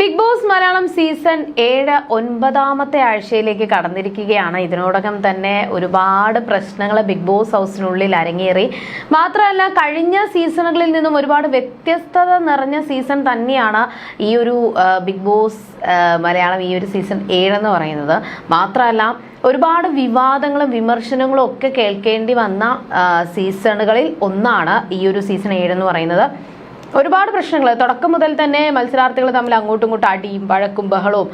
Big boss Malayalam season ഏഴ് ഒൻപതാമത്തെ ആഴ്ചയിലേക്ക് കടന്നിരിക്കുകയാണ്. ഇതിനോടകം തന്നെ ഒരുപാട് പ്രശ്നങ്ങൾ ബിഗ് ബോസ് ഹൗസിനുള്ളിൽ അരങ്ങേറി. മാത്രമല്ല കഴിഞ്ഞ സീസണുകളിൽ നിന്നും ഒരുപാട് വ്യത്യസ്തത നിറഞ്ഞ സീസൺ തന്നെയാണ് ഈ ഒരു ബിഗ് ബോസ് മലയാളം ഈ ഒരു സീസൺ ഏഴെന്ന് പറയുന്നത്. മാത്രമല്ല ഒരുപാട് വിവാദങ്ങളും വിമർശനങ്ങളും ഒക്കെ കേൾക്കേണ്ടി വന്ന സീസണുകളിൽ ഒന്നാണ് ഈ ഒരു സീസൺ ഏഴെന്ന് പറയുന്നത്. ഒരുപാട് പ്രശ്നങ്ങൾ. തുടക്കം മുതൽ തന്നെ മത്സരാർത്ഥികൾ തമ്മിൽ അങ്ങോട്ടും ഇങ്ങോട്ടും അടിയും വഴക്കും ബഹളവും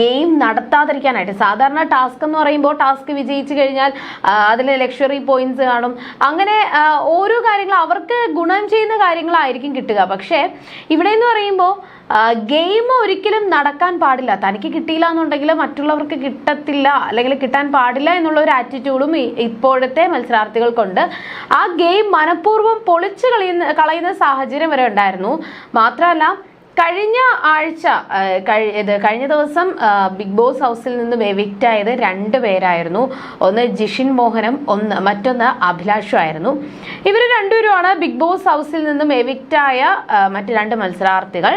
ഗെയിം നടത്താതിരിക്കാനായിട്ട്. സാധാരണ ടാസ്ക് എന്ന് പറയുമ്പോൾ ടാസ്ക് വിജയിച്ചു കഴിഞ്ഞാൽ അതിൽ ലക്ഷറി പോയിന്റ്സ് കാണും. അങ്ങനെ ഓരോ കാര്യങ്ങൾ അവർക്ക് ഗുണം ചെയ്യുന്ന കാര്യങ്ങളായിരിക്കും കിട്ടുക. പക്ഷേ ഇവിടെ എന്ന് പറയുമ്പോൾ ഗെയിം ഒരിക്കലും നടക്കാൻ പാടില്ല. തനിക്ക് കിട്ടിയില്ല എന്നുണ്ടെങ്കിൽ മറ്റുള്ളവർക്ക് കിട്ടത്തില്ല അല്ലെങ്കിൽ കിട്ടാൻ പാടില്ല എന്നുള്ള ഒരു ആറ്റിറ്റ്യൂഡും ഇപ്പോഴത്തെ മത്സരാർത്ഥികൾക്കുണ്ട്. ആ ഗെയിം മനഃപൂർവം പൊളിച്ചു കളയുന്ന കളയുന്ന സാഹചര്യം വരെ ഉണ്ടായിരുന്നു. മാത്രമല്ല കഴിഞ്ഞ ആഴ്ച ഇത് കഴിഞ്ഞ ദിവസം ബിഗ് ബോസ് ഹൗസിൽ നിന്ന് എവിക്റ്റ് ആയത് രണ്ട് പേരായിരുന്നു. ഒന്ന് ജിഷിൻ മോഹനും ഒന്ന് മറ്റൊന്ന് അഭിലാഷുമായിരുന്നു ഇവർ രണ്ടുപേരുമാണ് ബിഗ് ബോസ് ഹൗസിൽ നിന്നും എവിക്റ്റ് ആയ മറ്റ് രണ്ട് മത്സരാർത്ഥികൾ.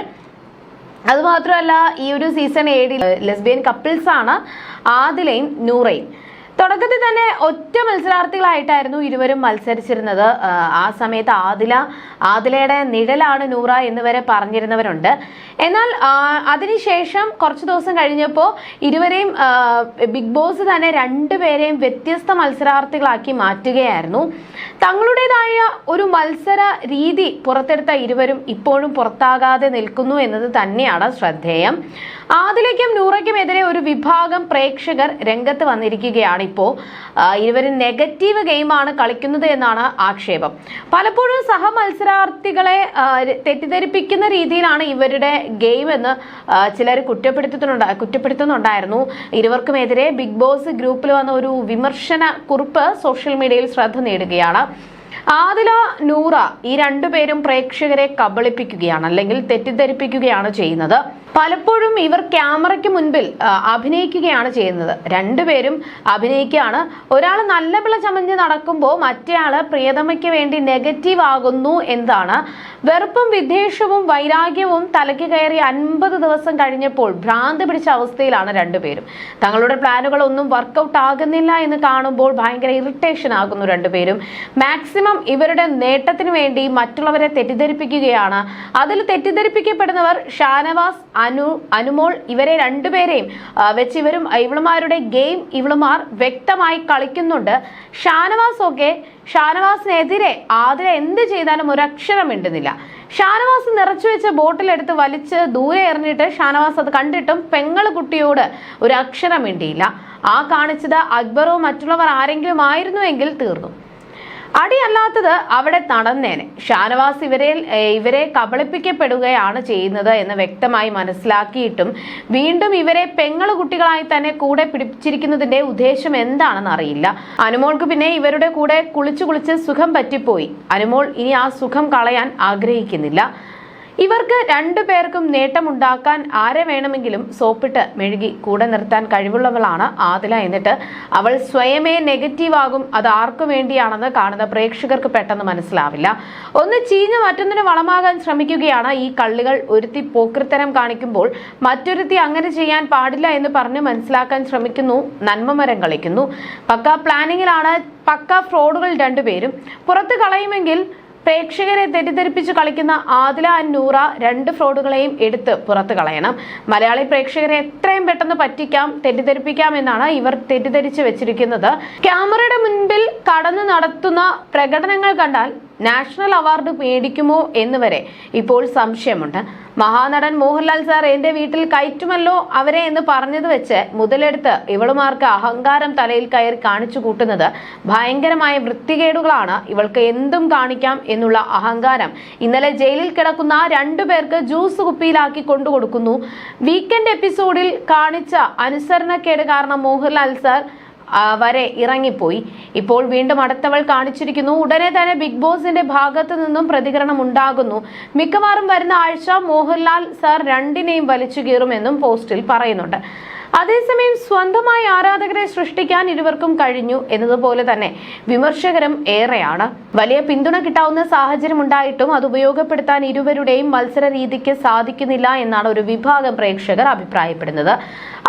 അത് മാത്രമല്ല ഈ ഒരു സീസൺ ഏഴിൽ ലെസ്ബിയൻ കപ്പിൾസ് ആണ് ആദിലയും നൂറയും. തുടക്കത്തിൽ തന്നെ ഒറ്റ മത്സരാർത്ഥികളായിട്ടായിരുന്നു ഇരുവരും മത്സരിച്ചിരുന്നത്. ആ, സമയത്ത് ആദില ആദിലയുടെ നിഴലാണ് നൂറ എന്ന് വരെ പറഞ്ഞിരുന്നവരുണ്ട്. എന്നാൽ അതിനുശേഷം കുറച്ച് ദിവസം കഴിഞ്ഞപ്പോൾ ഇരുവരെയും ബിഗ് ബോസ് തന്നെ രണ്ടുപേരെയും വ്യത്യസ്ത മത്സരാർത്ഥികളാക്കി മാറ്റുകയായിരുന്നു. തങ്ങളുടേതായ ഒരു മത്സര രീതി പുറത്തെടുത്ത ഇരുവരും ഇപ്പോഴും പുറത്താകാതെ നിൽക്കുന്നു എന്നത് തന്നെയാണ് ശ്രദ്ധേയം. ആദിലേക്കും നൂറയ്ക്കും എതിരെ ഒരു വിഭാഗം പ്രേക്ഷകർ രംഗത്ത് വന്നിരിക്കുകയാണ് ഇപ്പോൾ ഇരുവരും നെഗറ്റീവ് ഗെയിമാണ് കളിക്കുന്നത് എന്നാണ് ആക്ഷേപം. പലപ്പോഴും സഹമത്സരാർത്ഥികളെ തെറ്റിദ്ധരിപ്പിക്കുന്ന രീതിയിലാണ് ഇവരുടെ ഗെയിം എന്ന് ചിലർ കുറ്റപ്പെടുത്തുന്നുണ്ട് കുറ്റപ്പെടുത്തുന്നുണ്ടായിരുന്നു. ഇരുവർക്കുമെതിരെ ബിഗ് ബോസ് ഗ്രൂപ്പിൽ വന്ന ഒരു വിമർശന കുറിപ്പ് സോഷ്യൽ മീഡിയയിൽ ശ്രദ്ധ നേടുകയാണ്. ആദില നൂറ ഈ രണ്ടുപേരും പ്രേക്ഷകരെ കബളിപ്പിക്കുകയാണ് അല്ലെങ്കിൽ തെറ്റിദ്ധരിപ്പിക്കുകയാണ് ചെയ്യുന്നത്. പലപ്പോഴും ഇവർ ക്യാമറയ്ക്ക് മുൻപിൽ അഭിനയിക്കുകയാണ് ചെയ്യുന്നത്. രണ്ടുപേരും അഭിനയിക്കുകയാണ്. ഒരാൾ നല്ല പിള്ള ചമഞ്ഞ് നടക്കുമ്പോൾ മറ്റേയാൾ പ്രിയതമയ്ക്ക് വേണ്ടി നെഗറ്റീവ് ആകുന്നു എന്താണ് വെറുപ്പും വിദ്വേഷവും വൈരാഗ്യവും തലയ്ക്ക് കയറി അൻപത് ദിവസം കഴിഞ്ഞപ്പോൾ ഭ്രാന്ത് പിടിച്ച അവസ്ഥയിലാണ് രണ്ടുപേരും. തങ്ങളുടെ പ്ലാനുകളൊന്നും വർക്കൗട്ട് ആകുന്നില്ല എന്ന് കാണുമ്പോൾ ഭയങ്കര ഇറിറ്റേഷൻ ആകുന്നു രണ്ടുപേരും. മാക്സിമം ഇവരുടെ നേട്ടത്തിന് വേണ്ടി മറ്റുള്ളവരെ തെറ്റിദ്ധരിപ്പിക്കുകയാണ്. അതിൽ തെറ്റിദ്ധരിപ്പിക്കപ്പെടുന്നവർ ഷാനവാസ് അനു അനുമോൾ ഇവരെ രണ്ടുപേരെയും വെച്ച് ഇവരും ഇവളുമാരുടെ ഗെയിം ഇവളുമാർ വ്യക്തമായി കളിക്കുന്നുണ്ട്. ഷാനവാസ് ഒക്കെ ഷാനവാസിനെതിരെ ആതിര എന്ത് ചെയ്താലും ഒരു അക്ഷരം മിണ്ടുന്നില്ല. ഷാനവാസ് നിറച്ചു വെച്ച ബോട്ടിലെടുത്ത് വലിച്ച് ദൂരെ എറിഞ്ഞിട്ട് ഷാനവാസ് അത് കണ്ടിട്ടും പെങ്ങൾ കുട്ടിയോട് ഒരു അക്ഷരം മിണ്ടിയില്ല. ആ കാണിച്ചത് അക്ബറോ മറ്റുള്ളവർ ആരെങ്കിലും ആയിരുന്നുവെങ്കിൽ തീർന്നു. അടിയല്ലാത്തത് അവിടെ നടന്നേനെ. ഷാനവാസ് ഇവരെ ഇവരെ കബളിപ്പിക്കപ്പെടുകയാണ് ചെയ്യുന്നത് എന്ന് വ്യക്തമായി മനസ്സിലാക്കിയിട്ടും വീണ്ടും ഇവരെ പെങ്ങൾ കുട്ടികളായി തന്നെ കൂടെ പിടിച്ചിരിക്കുന്നതിന്റെ ഉദ്ദേശം എന്താണെന്ന് അറിയില്ല. അനുമോൾക്ക് പിന്നെ ഇവരുടെ കൂടെ കുളിച്ചു കുളിച്ച് സുഖം പറ്റിപ്പോയി. അനുമോൾ ഇനി ആ സുഖം കളയാൻ ആഗ്രഹിക്കുന്നില്ല. ഇവർക്ക് രണ്ടു പേർക്കും നേട്ടമുണ്ടാക്കാൻ ആരെ വേണമെങ്കിലും സോപ്പിട്ട് മെഴുകി കൂടെ നിർത്താൻ കഴിവുള്ളവളാണ് ആദില എന്നിട്ട്. അവൾ സ്വയമേ നെഗറ്റീവ് ആകും. അത് ആർക്കു വേണ്ടിയാണെന്ന് കാണുന്ന പ്രേക്ഷകർക്ക് പെട്ടെന്ന് മനസ്സിലാവില്ല. ഒന്ന് ചീഞ്ഞ് മറ്റൊന്നിന് വളമാകാൻ ശ്രമിക്കുകയാണ്. ഈ കള്ളികൾ ഒരുത്തി പോക്കൃത്തരം കാണിക്കുമ്പോൾ മറ്റൊരുത്തി അങ്ങനെ ചെയ്യാൻ പാടില്ല എന്ന് പറഞ്ഞ് മനസ്സിലാക്കാൻ ശ്രമിക്കുന്നു. നന്മമരം കളിക്കുന്നു. പക്ക പ്ലാനിങ്ങിലാണ് പക്ക ഫ്രോഡുകൾ രണ്ടുപേരും. പുറത്ത് കളയുമെങ്കിൽ പ്രേക്ഷകരെ തെറ്റിദ്ധരിപ്പിച്ച് കളിക്കുന്ന ആദില നൂറ രണ്ട് ഫ്രോഡുകളെയും എടുത്ത് പുറത്തു കളയണം. മലയാളി പ്രേക്ഷകരെ എത്രയും പെട്ടെന്ന് പറ്റിക്കാം തെറ്റിദ്ധരിപ്പിക്കാം എന്നാണ് ഇവർ തെറ്റിദ്ധരിച്ച് വെച്ചിരിക്കുന്നത്. ക്യാമറയുടെ മുൻപിൽ കടന്നു നടത്തുന്ന പ്രകടനങ്ങൾ കണ്ടാൽ നാഷണൽ അവാർഡ് മേടിക്കുമോ എന്ന് വരെ ഇപ്പോൾ സംശയമുണ്ട്. മഹാനടൻ മോഹൻലാൽ സാർ എന്റെ വീട്ടിൽ കയറ്റുമല്ലോ അവരെ എന്ന് പറഞ്ഞത് വെച്ച് മുതലെടുത്ത് ഇവളുമാർക്ക് അഹങ്കാരം തലയിൽ കയറി കാണിച്ചു കൂട്ടുന്നത് ഭയങ്കരമായ വൃത്തികേടുകളാണ്. ഇവൾക്ക് എന്തും കാണിക്കാം എന്നുള്ള അഹങ്കാരം. ഇന്നലെ ജയിലിൽ കിടക്കുന്ന രണ്ടുപേർക്ക് രണ്ടു പേർക്ക് ജ്യൂസ് കുപ്പിയിലാക്കി കൊണ്ടുകൊടുക്കുന്നു വീക്കെൻഡ് എപ്പിസോഡിൽ കാണിച്ച അനുസരണക്കേട് കാരണം മോഹൻലാൽ സാർ വരെ ഇറങ്ങിപ്പോയി. ഇപ്പോൾ വീണ്ടും അടുത്തവൾ കാണിച്ചിരിക്കുന്നു. ഉടനെ തന്നെ ബിഗ് ബോസിന്റെ ഭാഗത്തു നിന്നും പ്രതികരണം ഉണ്ടാകുന്നു. മിക്കവാറും വരുന്ന ആഴ്ച മോഹൻലാൽ സാർ രണ്ടിനെയും വലിച്ചു കീറുമെന്നും പോസ്റ്റിൽ പറയുന്നുണ്ട്. അതേസമയം സ്വന്തമായി ആരാധകരെ സൃഷ്ടിക്കാൻ ഇരുവർക്കും കഴിഞ്ഞു എന്നതുപോലെ തന്നെ വിമർശകരും ഏറെയാണ്. വലിയ പിന്തുണ കിട്ടാവുന്ന സാഹചര്യം ഉണ്ടായിട്ടും അത് ഉപയോഗപ്പെടുത്താൻ ഇരുവരുടെയും മത്സര രീതിക്ക് സാധിക്കുന്നില്ല എന്നാണ് ഒരു വിഭാഗം പ്രേക്ഷകർ അഭിപ്രായപ്പെടുന്നത്.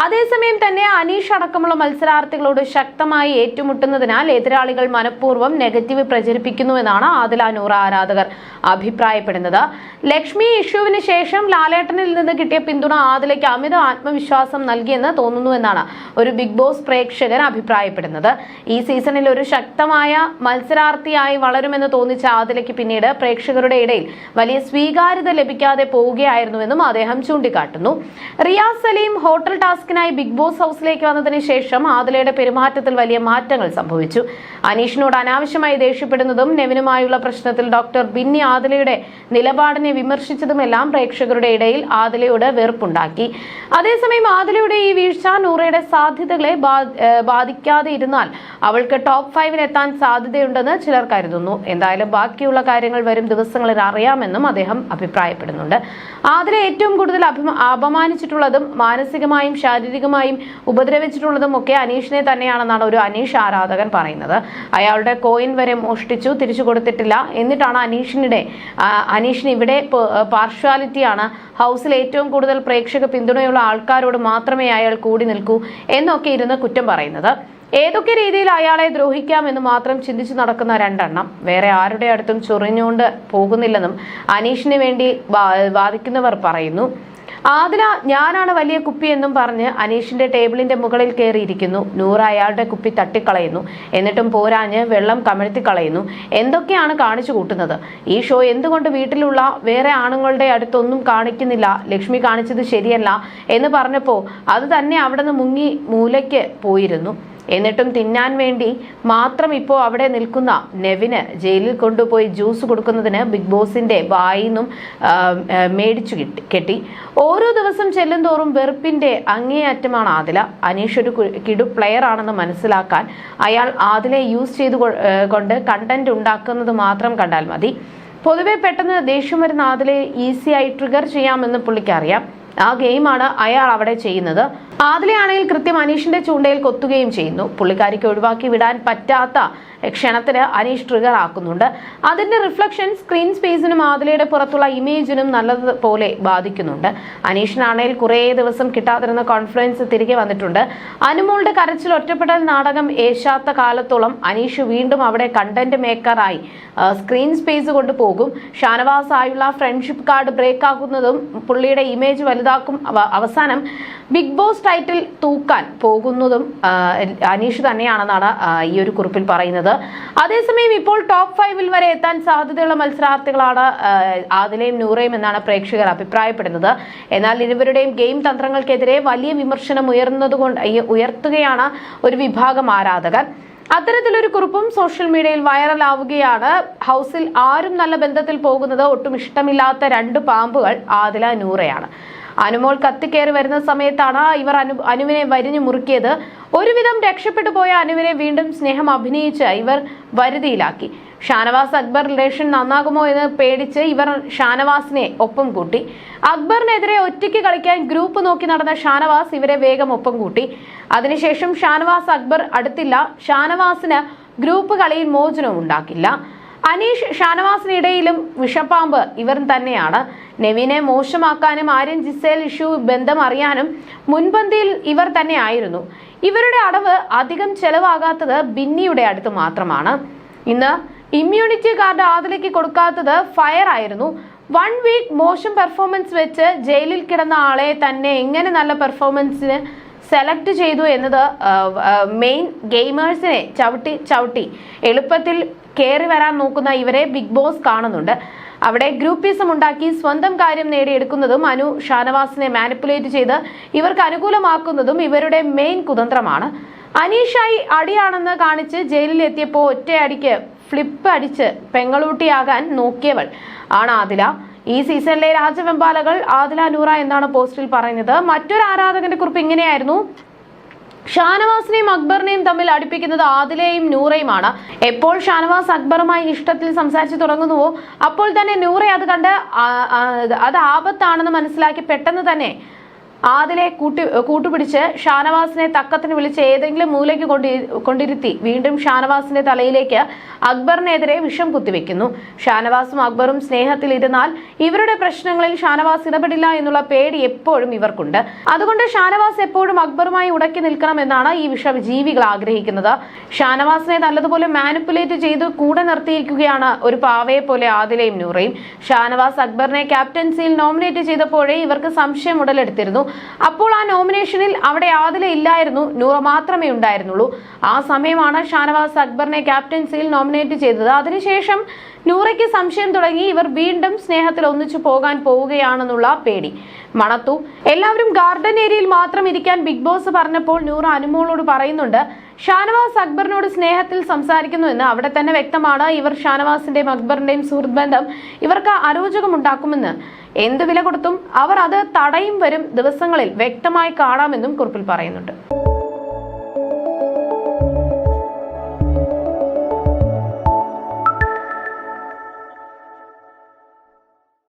അതേസമയം തന്നെ അനീഷ് അടക്കമുള്ള മത്സരാർത്ഥികളോട് ശക്തമായി ഏറ്റുമുട്ടുന്നതിനാൽ എതിരാളികൾ മനഃപൂർവം നെഗറ്റീവ് പ്രചരിപ്പിക്കുന്നു എന്നാണ് നൂറ ആരാധകർ അഭിപ്രായപ്പെടുന്നത്. ലക്ഷ്മി ഇഷ്യൂവിന് ശേഷം ലാലേട്ടനിൽ നിന്ന് കിട്ടിയ പിന്തുണ ആദിലയ്ക്ക് അമിത ആത്മവിശ്വാസം നൽകിയെന്ന് തോന്നുന്നുവെന്നാണ് ഒരു ബിഗ് ബോസ് പ്രേക്ഷകൻ അഭിപ്രായപ്പെടുന്നത്. ഈ സീസണിൽ ഒരു ശക്തമായ മത്സരാർത്ഥിയായി വളരുമെന്ന് തോന്നിച്ച ആദിലയ്ക്ക് പിന്നീട് പ്രേക്ഷകരുടെ ഇടയിൽ വലിയ സ്വീകാര്യത ലഭിക്കാതെ പോവുകയായിരുന്നുവെന്നും അദ്ദേഹം ചൂണ്ടിക്കാട്ടുന്നു. റിയാസ് സലീം ഹോട്ടൽ ടാസ്കിനായി ബിഗ് ബോസ് ഹൗസിലേക്ക് വന്നതിന് ശേഷം ആദിലയുടെ പെരുമാറ്റത്തിൽ വലിയ മാറ്റങ്ങൾ സംഭവിച്ചു. അനീഷിനോട് അനാവശ്യമായി ദേഷ്യപ്പെടുന്നതും നെവിനുമായുള്ള പ്രശ്നത്തിൽ ഡോക്ടർ ബിന്നി ആദിലയുടെ നിലപാടിനെ വിമർശിച്ചതുമെല്ലാം പ്രേക്ഷകരുടെ ഇടയിൽ ആദിലയോട് വെറുപ്പുണ്ടാക്കി. അതേസമയം ആദിലയുടെ ഈ വീഴ്ച നൂറയുടെ സാധ്യതകളെ ബാധിക്കാതെ ഇരുന്നാൽ അവൾക്ക് ടോപ്പ് ഫൈവിൽ എത്താൻ സാധ്യതയുണ്ടെന്ന് ചിലർ കരുതുന്നു. എന്തായാലും ബാക്കിയുള്ള കാര്യങ്ങൾ വരും ദിവസങ്ങളിൽ അറിയാമെന്നും അദ്ദേഹം അഭിപ്രായപ്പെടുന്നുണ്ട്. ആതിരെ ഏറ്റവും കൂടുതൽ അപമാനിച്ചിട്ടുള്ളതും മാനസികമായും ശാരീരികമായും ഉപദ്രവിച്ചിട്ടുള്ളതും ഒക്കെ അനീഷിനെ തന്നെയാണെന്നാണ് ഒരു അനീഷ് ആരാധകൻ പറയുന്നത്. അയാളുടെ കോയിൻ വരെ മോഷ്ടിച്ചു തിരിച്ചു കൊടുത്തിട്ടില്ല. എന്നിട്ടാണ് അനീഷിനിടെ അനീഷിന് ഇവിടെ പാർഷ്വാലിറ്റിയാണ് ഹൗസിൽ ഏറ്റവും കൂടുതൽ പ്രേക്ഷക പിന്തുണയുള്ള ആൾക്കാരോട് മാത്രമേ അയാൾ കൂടി നിൽക്കൂ എന്നൊക്കെ ഇരുന്ന് കുറ്റം പറയുന്നത്. ഏതൊക്കെ രീതിയിൽ അയാളെ ദ്രോഹിക്കാം എന്ന് മാത്രം ചിന്തിച്ചു നടക്കുന്ന രണ്ടെണ്ണം വേറെ ആരുടെ അടുത്തും ചൊറിഞ്ഞുകൊണ്ട് പോകുന്നില്ലെന്നും അനീഷിന് വേണ്ടി വാദിക്കുന്നവർ പറയുന്നു. ആദില ഞാനാണ് വലിയ കുപ്പി എന്നും പറഞ്ഞ് അനീഷിന്റെ ടേബിളിന്റെ മുകളിൽ കയറിയിരിക്കുന്നു. നൂറ അയാളുടെ കുപ്പി തട്ടിക്കളയുന്നു. എന്നിട്ടും പോരാഞ്ഞ് വെള്ളം കമഴ്ത്തി കളയുന്നു. എന്തൊക്കെയാണ് കാണിച്ചു കൂട്ടുന്നത്? ഈ ഷോ എന്തുകൊണ്ട് വീട്ടിലുള്ള വേറെ ആണുങ്ങളുടെ അടുത്തൊന്നും കാണിക്കുന്നില്ല? ലക്ഷ്മി കാണിച്ചത് ശരിയല്ല എന്ന് പറഞ്ഞപ്പോ അത് തന്നെ അവിടെ നിന്ന് മുങ്ങി മൂലയ്ക്ക് പോയിരുന്നു. എന്നിട്ടും തിന്നാൻ വേണ്ടി മാത്രം ഇപ്പോൾ അവിടെ നിൽക്കുന്ന നെവിന് ജയിലിൽ കൊണ്ടുപോയി ജ്യൂസ് കൊടുക്കുന്നതിന് ബിഗ് ബോസിന്റെ വായിന്നും മേടിച്ചു കിട്ടി കെട്ടി. ഓരോ ദിവസം ചെല്ലുംതോറും വെറുപ്പിന്റെ അങ്ങേയറ്റമാണ് ആദില. അനീഷ് ഒരു കിടു പ്ലെയർ ആണെന്ന് മനസ്സിലാക്കാൻ അയാൾ ആദിലെ യൂസ് ചെയ്ത് കൊണ്ട് കണ്ടന്റ് ഉണ്ടാക്കുന്നത് മാത്രം കണ്ടാൽ മതി. പൊതുവെ പെട്ടെന്ന് ദേഷ്യം വരുന്ന ആദിലെ ഈസിയായി ട്രിഗർ ചെയ്യാമെന്ന് പുള്ളിക്കറിയാം ആ ഗെയിമാണ് അയാൾ അവിടെ ചെയ്യുന്നത്. ആദിലയാണെങ്കിൽ കൃത്യം അനീഷിന്റെ ചൂണ്ടയിൽ കൊത്തുകയും ചെയ്യുന്നു. പുള്ളിക്കാരിക്ക് ഒഴിവാക്കി വിടാൻ പറ്റാത്ത ക്ഷണത്തിന് അനീഷ് ട്രിഗർ ആക്കുന്നുണ്ട്. അതിന്റെ റിഫ്ലക്ഷൻ സ്ക്രീൻ സ്പേസിനും ആദിലയുടെ പുറത്തുള്ള ഇമേജിനും നല്ലതുപോലെ ബാധിക്കുന്നുണ്ട്. അനീഷിനാണെങ്കിൽ കുറേ ദിവസം കിട്ടാതിരുന്ന കോൺഫിഡൻസ് തിരികെ വന്നിട്ടുണ്ട്. അനുമോളുടെ കരച്ചിൽ ഒറ്റപ്പെടൽ നാടകം ഏശാത്ത കാലത്തോളം അനീഷ് വീണ്ടും അവിടെ കണ്ടന്റ് മേക്കറായി സ്ക്രീൻ സ്പേസ് കൊണ്ട് പോകും. ഷാനവാസ് ആയുള്ള ഫ്രണ്ട്ഷിപ്പ് കാർഡ് ബ്രേക്ക് ആകുന്നതും പുള്ളിയുടെ ഇമേജ് വലുതാക്കും അവസാനം ബിഗ് ബോസ് ടൈറ്റിൽ തൂക്കാൻ പോകുന്നതും അനീഷ് തന്നെയാണെന്നാണ് ഈ ഒരു കുറിപ്പിൽ പറയുന്നത്. അതേസമയം ഇപ്പോൾ ടോപ്പ് ഫൈവിൽ വരെ എത്താൻ സാധ്യതയുള്ള മത്സരാർത്ഥികളാണ് ആദിലയും നൂറയും എന്നാണ് പ്രേക്ഷകർ അഭിപ്രായപ്പെടുന്നത്. എന്നാൽ ഇരുവരുടെയും ഗെയിം തന്ത്രങ്ങൾക്കെതിരെ വലിയ വിമർശനം ഉയർന്നതുകൊണ്ട് ഉയർത്തുകയാണ് ഒരു വിഭാഗം ആരാധകർ. അത്തരത്തിലൊരു കുറിപ്പും സോഷ്യൽ മീഡിയയിൽ വൈറലാവുകയാണ് ഹൗസിൽ ആരും നല്ല ബന്ധത്തിൽ പോകുന്നത് ഒട്ടും ഇഷ്ടമില്ലാത്ത രണ്ട് പാമ്പുകൾ ആദില നൂറയാണ്. അനുമോൾ കത്തിക്കേറി വരുന്ന സമയത്താണ് ഇവർ അനു അനുവിനെ വരിഞ്ഞു മുറുക്കിയത്. ഒരുവിധം രക്ഷപ്പെട്ടു പോയ അനുവിനെ വീണ്ടും സ്നേഹം അഭിനയിച്ച് ഇവർ വരുതിയിലാക്കി. ഷാനവാസ് അക്ബർ റിലേഷൻ നന്നാകുമോ എന്ന് പേടിച്ച് ഇവർ ഷാനവാസിനെ ഒപ്പം കൂട്ടി. അക്ബറിനെതിരെ ഒറ്റയ്ക്ക് കളിക്കാൻ ഗ്രൂപ്പ് നോക്കി നടന്ന ഷാനവാസ് ഇവരെ വേഗം ഒപ്പം കൂട്ടി. അതിനുശേഷം ഷാനവാസ് അക്ബർ അടുത്തില്ല. ഷാനവാസിന് ഗ്രൂപ്പ് കളിയിൽ മോചനം ഉണ്ടാക്കില്ല. അനീഷ് ഷാനവാസിനിടയിലും വിഷപ്പാമ്പ് ഇവർ തന്നെയാണ്. നെവിനെ മോശമാക്കാനും ആര്യൻ ജിസേൽ ഇഷ്യൂ ബന്ധം അറിയാനും മുൻപന്തിയിൽ ഇവർ തന്നെ ആയിരുന്നു. ഇവരുടെ അടവ് അധികം ചെലവാകാത്തത് ബിന്നിയുടെ അടുത്ത് മാത്രമാണ്. ഇന്ന് ഇമ്മ്യൂണിറ്റി കാർഡ് ആദിലേക്ക് കൊടുക്കാത്തത് ഫയർ ആയിരുന്നു. വൺ വീക്ക് മോശം പെർഫോമൻസ് വെച്ച് ജയിലിൽ കിടന്ന ആളെ തന്നെ എങ്ങനെ നല്ല പെർഫോമൻസിന് സെലക്ട് ചെയ്തു എന്നത് മെയിൻ ഗെയിമേഴ്സിനെ ചവിട്ടി ചവിട്ടി എളുപ്പത്തിൽ കയറി വരാൻ നോക്കുന്ന ഇവരെ ബിഗ് ബോസ് കാണുന്നുണ്ട്. അവിടെ ഗ്രൂപ്പിസം ഉണ്ടാക്കി സ്വന്തം കാര്യം നേടിയെടുക്കുന്നതും അനു ഷാനവാസിനെ മാനിപ്പുലേറ്റ് ചെയ്ത് ഇവർക്ക് അനുകൂലമാക്കുന്നതും ഇവരുടെ മെയിൻ കുതന്ത്രമാണ്. അനീഷായി അടിയാണെന്ന് കാണിച്ച് ജയിലിലെത്തിയപ്പോൾ ഒറ്റയടിക്ക് ഫ്ലിപ്പ് അടിച്ച് പെങ്ങളൂട്ടിയാകാൻ നോക്കിയവൾ ആണ് ആദില. ഈ സീസണിലെ രാജവെമ്പാലകൾ ആദില നൂറ എന്നാണ് പോസ്റ്റിൽ പറയുന്നത്. മറ്റൊരു ആരാധകന്റെ കുറിപ്പ് ഇങ്ങനെയായിരുന്നു. ഷാനവാസിനെയും അക്ബറിനെയും തമ്മിൽ അടുപ്പിക്കുന്നത് ആദിലയും നൂറയുമാണ്. എപ്പോൾ ഷാനവാസ് അക്ബറുമായി ഇഷ്ടത്തിൽ സംസാരിച്ചു തുടങ്ങുന്നുവോ അപ്പോൾ തന്നെ നൂറ അത് കണ്ട് അത് ആപത്താണെന്ന് മനസ്സിലാക്കി പെട്ടെന്ന് തന്നെ ആദിലെ കൂട്ടി കൂട്ടുപിടിച്ച് ഷാനവാസിനെ തക്കത്തിന് വിളിച്ച് ഏതെങ്കിലും മൂലയ്ക്ക് കൊണ്ടി കൊണ്ടിരുത്തി വീണ്ടും ഷാനവാസിന്റെ തലയിലേക്ക് അക്ബറിനെതിരെ വിഷം കുത്തിവെക്കുന്നു. ഷാനവാസും അക്ബറും സ്നേഹത്തിൽ ഇരുന്നാൽ ഇവരുടെ പ്രശ്നങ്ങളിൽ ഷാനവാസ് ഇടപെടില്ല എന്നുള്ള പേടി എപ്പോഴും ഇവർക്കുണ്ട്. അതുകൊണ്ട് ഷാനവാസ് എപ്പോഴും അക്ബറുമായി ഉടക്കി നിൽക്കണമെന്നാണ് ഈ വിഷജീവികൾ ആഗ്രഹിക്കുന്നത്. ഷാനവാസിനെ നല്ലതുപോലെ മാനിപ്പുലേറ്റ് ചെയ്ത് കൂടെ നിർത്തിയിരിക്കുകയാണ് ഒരു പാവയെ പോലെ ആദിലയും നൂറയും. ഷാനവാസ് അക്ബറിനെ ക്യാപ്റ്റൻസിയിൽ നോമിനേറ്റ് ചെയ്തപ്പോഴേ ഇവർക്ക് സംശയം ഉടലെടുത്തിരുന്നു. അപ്പോൾ ആ നോമിനേഷനിൽ അവിടെ ആദില ഇല്ലായിരുന്നു. നൂറ മാത്രമേ ഉണ്ടായിരുന്നുള്ളൂ. ആ സമയമാണ് ഷാനവാസ് അക്ബറിനെ ക്യാപ്റ്റൻസിയിൽ നോമിനേറ്റ് ചെയ്തത്. അതിനുശേഷം നൂറയ്ക്ക് സംശയം തുടങ്ങി. ഇവർ വീണ്ടും സ്നേഹത്തിൽ ഒന്നിച്ചു പോകാൻ പോവുകയാണെന്നുള്ള പേടി. മണത്തു എല്ലാവരും ഗാർഡൻ ഏരിയയിൽ മാത്രം ഇരിക്കാൻ ബിഗ് ബോസ് പറഞ്ഞപ്പോൾ നൂറ അനുമോളോട് പറയുന്നുണ്ട് ഷാനവാസ് അക്ബറിനോട് സ്നേഹത്തിൽ സംസാരിക്കുന്നു എന്ന് അവിടെ തന്നെ വ്യക്തമാണ്. ഇവർ ഷാനവാസിന്റെയും അക്ബറിന്റെയും സുഹൃത്ത് ബന്ധം ഇവർക്ക് അരോചകമുണ്ടാക്കുമെന്ന്. എന്ത് വില കൊടുത്തും അവർ അത് തടയും വരും ദിവസങ്ങളിൽ വ്യക്തമായി കാണാമെന്നും കുറിപ്പിൽ പറയുന്നുണ്ട്.